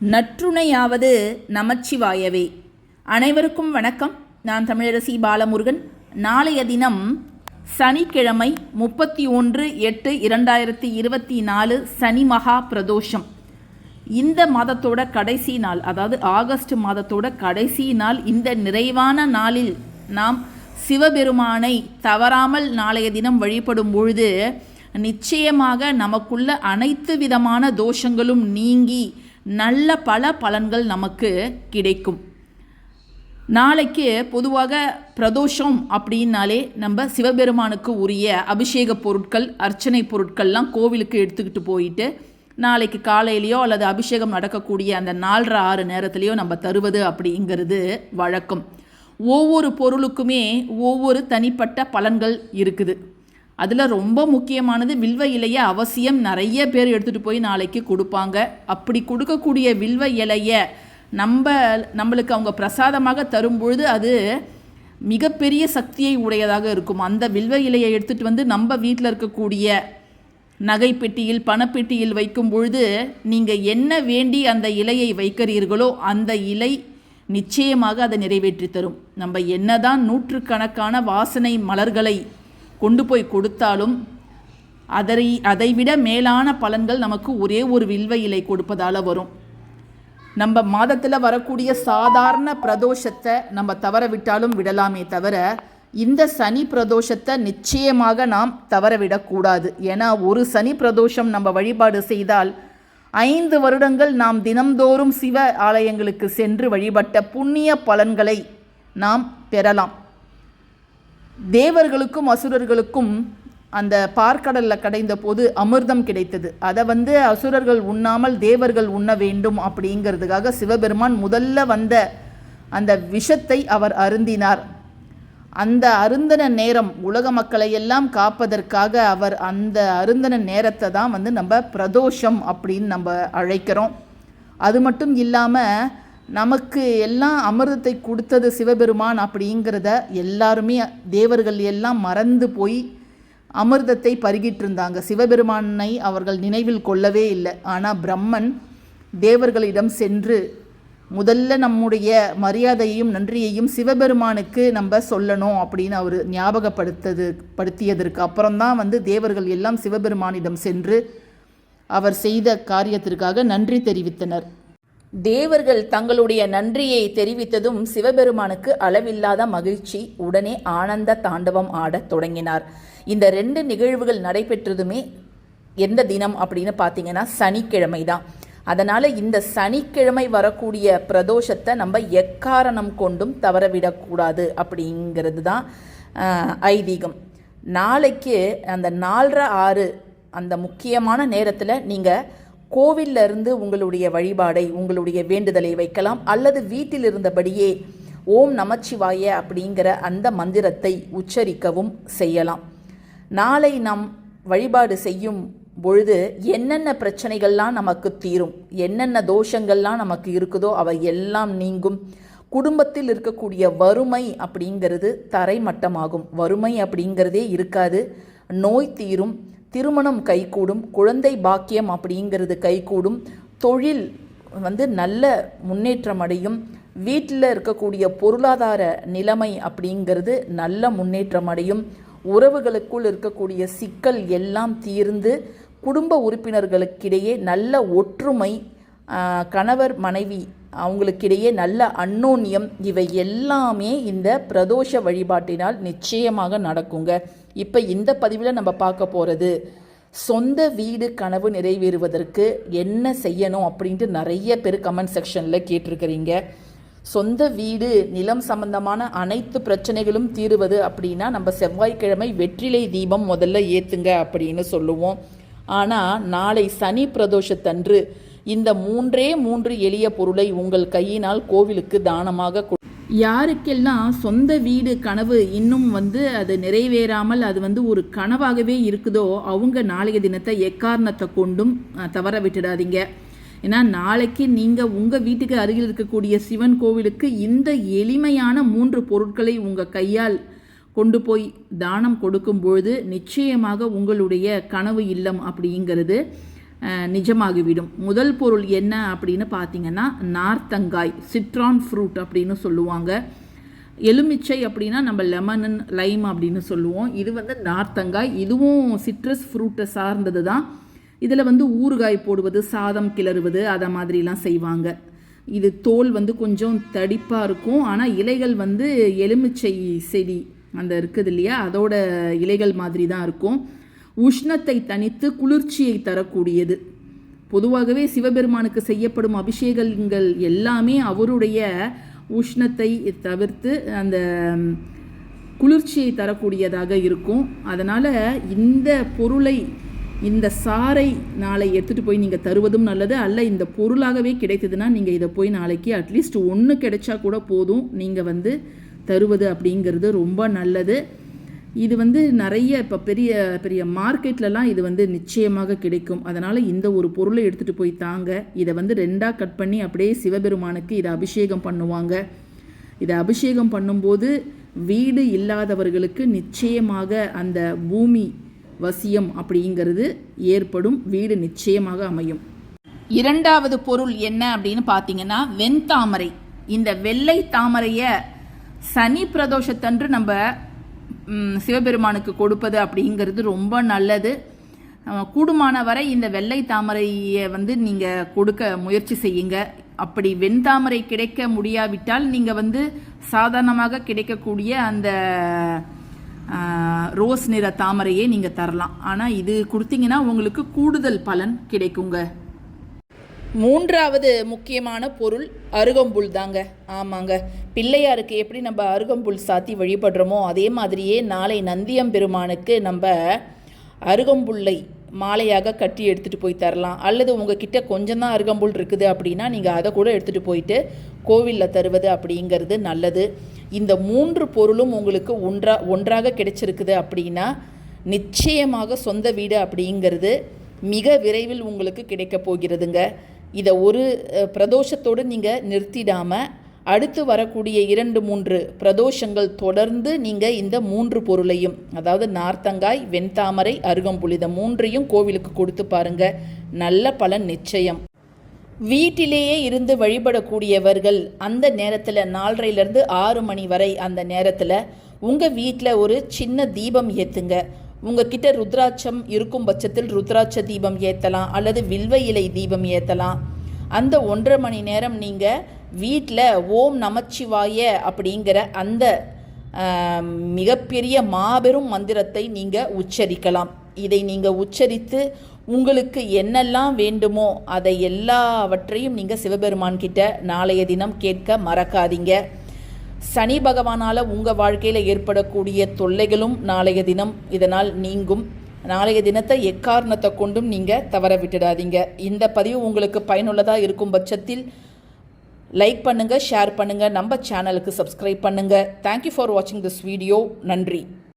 நற்றுணையாவது நமச்சிவாயவே. அனைவருக்கும் வணக்கம். நான் தமிழரசி பாலமுருகன். நாளைய தினம் சனிக்கிழமை முப்பத்தி ஒன்று எட்டு இரண்டாயிரத்தி இருபத்தி நாலு சனி மகா பிரதோஷம். இந்த மாதத்தோட கடைசி நாள் அதாவது ஆகஸ்ட் மாதத்தோட கடைசி நாள் இந்த நிறைவான நாளில் நாம் சிவபெருமானை தவறாமல் நாளைய தினம் வழிபடும் பொழுது நிச்சயமாக நமக்குள்ள அனைத்து விதமான தோஷங்களும் நீங்கி நல்ல பல பலன்கள் நமக்கு கிடைக்கும். நாளைக்கு பொதுவாக பிரதோஷம் அப்படின்னாலே நம்ம சிவபெருமானுக்கு உரிய அபிஷேக பொருட்கள் அர்ச்சனை பொருட்கள்லாம் கோவிலுக்கு எடுத்துக்கிட்டு போயிட்டு நாளைக்கு காலையிலையோ அல்லது அபிஷேகம் நடக்கக்கூடிய அந்த நாலரை ஆறு நேரத்துலையோ நம்ம தருவது அப்படிங்கிறது வழக்கம். ஒவ்வொரு பொருளுக்குமே ஒவ்வொரு தனிப்பட்ட பலன்கள் இருக்குது. அதில் ரொம்ப முக்கியமானது வில்வ இலையை அவசியம் நிறைய பேர் எடுத்துகிட்டு போய் நாளைக்கு கொடுப்பாங்க. அப்படி கொடுக்கக்கூடிய வில்வ இலையை நம்ம நம்மளுக்கு அவங்க பிரசாதமாக தரும் பொழுது அது மிகப்பெரிய சக்தியை உடையதாக இருக்கும். அந்த வில்வ இலையை எடுத்துகிட்டு வந்து நம்ம வீட்டில் இருக்கக்கூடிய நகைப்பெட்டியில் பணப்பெட்டியில் வைக்கும் பொழுது நீங்கள் என்ன வேண்டி அந்த இலையை வைக்கிறீர்களோ அந்த இலை நிச்சயமாக அதை நிறைவேற்றி தரும். நம்ம என்னதான் நூற்றுக்கணக்கான வாசனை மலர்களை கொண்டு போய் கொடுத்தாலும் அதை அதைவிட மேலான பலன்கள் நமக்கு ஒரே ஒரு வில்வ இலை கொடுப்பதால் வரும். நம்ம மாதத்தில் வரக்கூடிய சாதாரண பிரதோஷத்தை நம்ம தவற விட்டாலும் விடலாமே தவிர இந்த சனி பிரதோஷத்தை நிச்சயமாக நாம் தவற விடக்கூடாது. ஏன்னா ஒரு சனி பிரதோஷம் நம்ம வழிபாடு செய்தால் ஐந்து வருடங்கள் நாம் தினம்தோறும் சிவ ஆலயங்களுக்கு சென்று வழிபட்ட புண்ணிய பலன்களை நாம் பெறலாம். தேவர்களுக்கும் அசுரர்களுக்கும் அந்த பார்க்கடலில் கடைந்த போது அமிர்தம் கிடைத்தது. அதை வந்து அசுரர்கள் உண்ணாமல் தேவர்கள் உண்ண வேண்டும் அப்படிங்கிறதுக்காக சிவபெருமான் முதல்ல வந்த அந்த விஷத்தை அவர் அருந்தினார். அந்த அருந்தன நேரம் உலக மக்களை எல்லாம் காப்பதற்காக அவர் அந்த அருந்தன நேரத்தை தான் வந்து நம்ம பிரதோஷம் அப்படின்னு நம்ம அழைக்கிறோம். அது மட்டும் இல்லாமல் நமக்கு எல்லாம் அமிர்தத்தை கொடுத்தது சிவபெருமான் அப்படிங்கிறத எல்லாருமே தேவர்கள் எல்லாம் மறந்து போய் அமிர்தத்தை பருகிட்டு இருந்தாங்க சிவபெருமானை அவர்கள் நினைவில் கொள்ளவே இல்லை. ஆனால் பிரம்மன் தேவர்களிடம் சென்று முதல்ல நம்முடைய மரியாதையையும் நன்றியையும் சிவபெருமானுக்கு நம்ம சொல்லணும் அப்படின்னு அவர் ஞாபகப்படுத்தது படுத்தியதற்கு அப்புறம்தான் வந்து தேவர்கள் எல்லாம் சிவபெருமானிடம் சென்று அவர் செய்த காரியத்திற்காக நன்றி தெரிவித்தனர். தேவர்கள் தங்களுடைய நன்றியை தெரிவித்ததும் சிவபெருமானுக்கு அளவில்லாத மகிழ்ச்சி உடனே ஆனந்த தாண்டவம் ஆடத் தொடங்கினார். இந்த ரெண்டு நிகழ்வுகள் நடைபெற்றதுமே எந்த தினம் அப்படின்னு பார்த்தீங்கன்னா சனிக்கிழமை தான் அதனால் இந்த சனிக்கிழமை வரக்கூடிய பிரதோஷத்தை நம்ம எக்காரணம் கொண்டும் தவறவிடக்கூடாது அப்படிங்கிறது தான் ஐதீகம். நாளைக்கு அந்த நாலரை ஆறு அந்த முக்கியமான நேரத்தில் நீங்கள் கோவில்ல இருந்து உங்களுடைய வழிபாடை உங்களுடைய வேண்டுதலை வைக்கலாம். அல்லது வீட்டில் இருந்தபடியே ஓம் நமச்சிவாய அப்படிங்கிற அந்த மந்திரத்தை உச்சரிக்கவும் செய்யலாம். நாளை நாம் வழிபாடு செய்யும் பொழுது என்னென்ன பிரச்சனைகள்லாம் நமக்கு தீரும் என்னென்ன தோஷங்கள்லாம் நமக்கு இருக்குதோ அவை எல்லாம் நீங்கும். குடும்பத்தில் இருக்கக்கூடிய வறுமை அப்படிங்கிறது தரைமட்டமாகும். வறுமை அப்படிங்கிறதே இருக்காது. நோய் தீரும். திருமணம் கைகூடும் குழந்தை பாக்கியம் அப்படிங்கிறது கைகூடும் தொழில் வந்து நல்ல முன்னேற்றம் அடையும் வீட்டில் இருக்கக்கூடிய பொருளாதார நிலைமை அப்படிங்கிறது நல்ல முன்னேற்றம் அடையும் உறவுகளுக்குள் இருக்கக்கூடிய சிக்கல் எல்லாம் தீர்ந்து குடும்ப உறுப்பினர்களுக்கிடையே நல்ல ஒற்றுமை கணவர் மனைவி அவங்களுக்கிடையே நல்ல அன்னோன்யம் இவை எல்லாமே இந்த பிரதோஷ வழிபாட்டினால் நிச்சயமாக நடக்குங்க. இப்போ இந்த பதிவில் நம்ம பார்க்க போகிறது சொந்த வீடு கனவு நிறைவேறுவதற்கு என்ன செய்யணும் அப்படின்ட்டு நிறைய பேர் கமெண்ட் செக்ஷனில் கேட்டிருக்கிறீங்க. சொந்த வீடு நிலம் சம்பந்தமான அனைத்து பிரச்சனைகளும் தீருவது அப்படின்னா நம்ம செவ்வாய்க்கிழமை வெற்றிலை தீபம் முதல்ல ஏற்றுங்க அப்படின்னு சொல்லுவோம். ஆனால் நாளை சனி பிரதோஷத்தன்று இந்த மூன்றே மூன்று எளிய பொருளை உங்கள் கையினால் கோவிலுக்கு தானமாக யாருக்கெல்லாம் சொந்த வீடு கனவு இன்னும் வந்து அது நிறைவேறாமல் அது வந்து ஒரு கனவாகவே இருக்குதோ அவங்க நாளைய தினத்தை எக்காரணத்தை கொண்டும் தவற விட்டுடாதீங்க. ஏன்னா நாளைக்கு நீங்கள் உங்கள் வீட்டுக்கு அருகில் இருக்கக்கூடிய சிவன் கோவிலுக்கு இந்த எளிமையான மூன்று பொருட்களை உங்கள் கையால் கொண்டு போய் தானம் கொடுக்கும் பொழுது நிச்சயமாக உங்களுடைய கனவு இல்லம் அப்படிங்கிறது. நிஜமாகிவிடும். முதல் பொருள் என்ன அப்படின்னு பார்த்தீங்கன்னா நார்த்தங்காய் சிட்ரான் ஃப்ரூட் அப்படின்னு சொல்லுவாங்க. எலுமிச்சை அப்படின்னா நம்ம லெமன் லைம் அப்படின்னு சொல்லுவோம். இது வந்து நார்த்தங்காய். இதுவும் சிட்ரஸ் ஃப்ரூட்டை சார்ந்தது தான். இதில் வந்து ஊறுகாய் போடுவது சாதம் கிளறுவது அதை மாதிரிலாம் செய்வாங்க. இது தோல் வந்து கொஞ்சம் தடிப்பாக இருக்கும். ஆனால் இலைகள் வந்து எலுமிச்சை செடி அந்த இருக்குது இல்லையா? அதோட இலைகள் மாதிரி தான் இருக்கும். உஷ்ணத்தை தணித்து குளிர்ச்சியை தரக்கூடியது. பொதுவாகவே சிவபெருமானுக்கு செய்யப்படும் அபிஷேகங்கள் எல்லாமே அவருடைய உஷ்ணத்தை தவிர்த்து அந்த குளிர்ச்சியை தரக்கூடியதாக இருக்கும். அதனால் இந்த பொருளை இந்த சாரை நாளை எடுத்துகிட்டு போய் நீங்கள் தருவதும் நல்லது. அல்ல இந்த பொருளாகவே கிடைத்ததுன்னா நீங்கள் இதை போய் நாளைக்கு அட்லீஸ்ட் ஒன்று கிடைச்சா கூட போதும். நீங்கள் வந்து தருவது அப்படிங்கிறது ரொம்ப நல்லது. இது வந்து நிறைய இப்போ பெரிய பெரிய மார்க்கெட்லலாம் இது வந்து நிச்சயமாக கிடைக்கும். அதனால் இந்த ஒரு பொருளை எடுத்துகிட்டு போய் தாங்க. இதை வந்து ரெண்டாக கட் பண்ணி அப்படியே சிவபெருமானுக்கு இதை அபிஷேகம் பண்ணுவாங்க. இதை அபிஷேகம் பண்ணும்போது வீடு இல்லாதவர்களுக்கு நிச்சயமாக அந்த பூமி வசியம் அப்படிங்கிறது ஏற்படும். வீடு நிச்சயமாக அமையும். இரண்டாவது பொருள் என்ன அப்படின்னு பார்த்தீங்கன்னா வெண்தாமரை இந்த வெள்ளை தாமரையை சனி பிரதோஷத்தன்று நம்ம சிவபெருமானுக்கு கொடுப்பது அப்படிங்கிறது ரொம்ப நல்லது. கூடுமான வரை இந்த வெள்ளை தாமரையை வந்து நீங்கள் கொடுக்க முயற்சி செய்யுங்க. அப்படி வெண்தாமரை கிடைக்க முடியாவிட்டால் நீங்கள் வந்து சாதாரணமாக கிடைக்கக்கூடிய அந்த ரோஸ் நிற தாமரையே நீங்கள் தரலாம். ஆனால் இது கொடுத்தீங்கன்னா உங்களுக்கு கூடுதல் பலன் கிடைக்குங்க. மூன்றாவது முக்கியமான பொருள் அருகம்புல் தாங்க. ஆமாங்க. பிள்ளையாருக்கு எப்படி நம்ம அருகம்புல் சாத்தி வழிபடுறோமோ அதே மாதிரியே நாளை நந்தியம் பெருமானுக்கு நம்ம அருகம்புல்லை மாலையாக கட்டி எடுத்துகிட்டு போய் தரலாம். அல்லது உங்ககிட்ட கொஞ்சம் தான் அருகம்புல் இருக்குது அப்படின்னா நீங்கள் அதை கூட எடுத்துகிட்டு போயிட்டு கோவிலில் தருவது அப்படிங்கிறது நல்லது. இந்த மூன்று பொருளும் உங்களுக்கு ஒன்றா ஒன்றாக கிடைச்சிருக்குது அப்படின்னா நிச்சயமாக சொந்த வீடு அப்படிங்கிறது மிக விரைவில் உங்களுக்கு கிடைக்கப் போகிறதுங்க. இதை ஒரு பிரதோஷத்தோடு நீங்கள் நிறுத்திடாமல் அடுத்து வரக்கூடிய இரண்டு மூன்று பிரதோஷங்கள் தொடர்ந்து நீங்கள் இந்த மூன்று பொருளையும் அதாவது நார்த்தங்காய் வெண்தாமரை அருகம்புல் இதை மூன்றையும் கோவிலுக்கு கொடுத்து பாருங்க. நல்ல பலன் நிச்சயம். வீட்டிலேயே இருந்து வழிபடக்கூடியவர்கள் அந்த நேரத்தில் நாலரைலேருந்து ஆறு மணி வரை அந்த நேரத்தில் உங்கள் வீட்டில் ஒரு சின்ன தீபம் ஏற்றுங்க உங்ககிட்ட ருத்ராட்சம் இருக்கும் பட்சத்தில் ருத்ராட்ச தீபம் ஏற்றலாம் அல்லது வில்வ இலை தீபம் ஏற்றலாம் அந்த ஒன்றரை மணி நேரம் நீங்கள் வீட்டில் ஓம் நமச்சிவாய அப்படிங்கிற அந்த மிகப்பெரிய மாபெரும் மந்திரத்தை நீங்கள் உச்சரிக்கலாம். இதை நீங்கள் உச்சரித்து உங்களுக்கு என்னெல்லாம் வேண்டுமோ அதை எல்லாவற்றையும் நீங்கள் சிவபெருமான் கிட்ட நாளைய தினம் கேட்க மறக்காதீங்க. சனி பகவானால் உங்கள் வாழ்க்கையில் ஏற்படக்கூடிய தொல்லைகளும் நாளைய தினம் இதனால் நீங்கும். நாளைய தினத்தை எக்காரணத்தை கொண்டும் நீங்கள் தவற விட்டுடாதீங்க. இந்த பதிவு உங்களுக்கு பயனுள்ளதாக இருக்கும் பட்சத்தில் லைக் பண்ணுங்கள் ஷேர் பண்ணுங்கள் நம்ம சேனலுக்கு சப்ஸ்கிரைப் பண்ணுங்கள் தேங்க்யூ ஃபார் வாட்சிங் திஸ் வீடியோ நன்றி.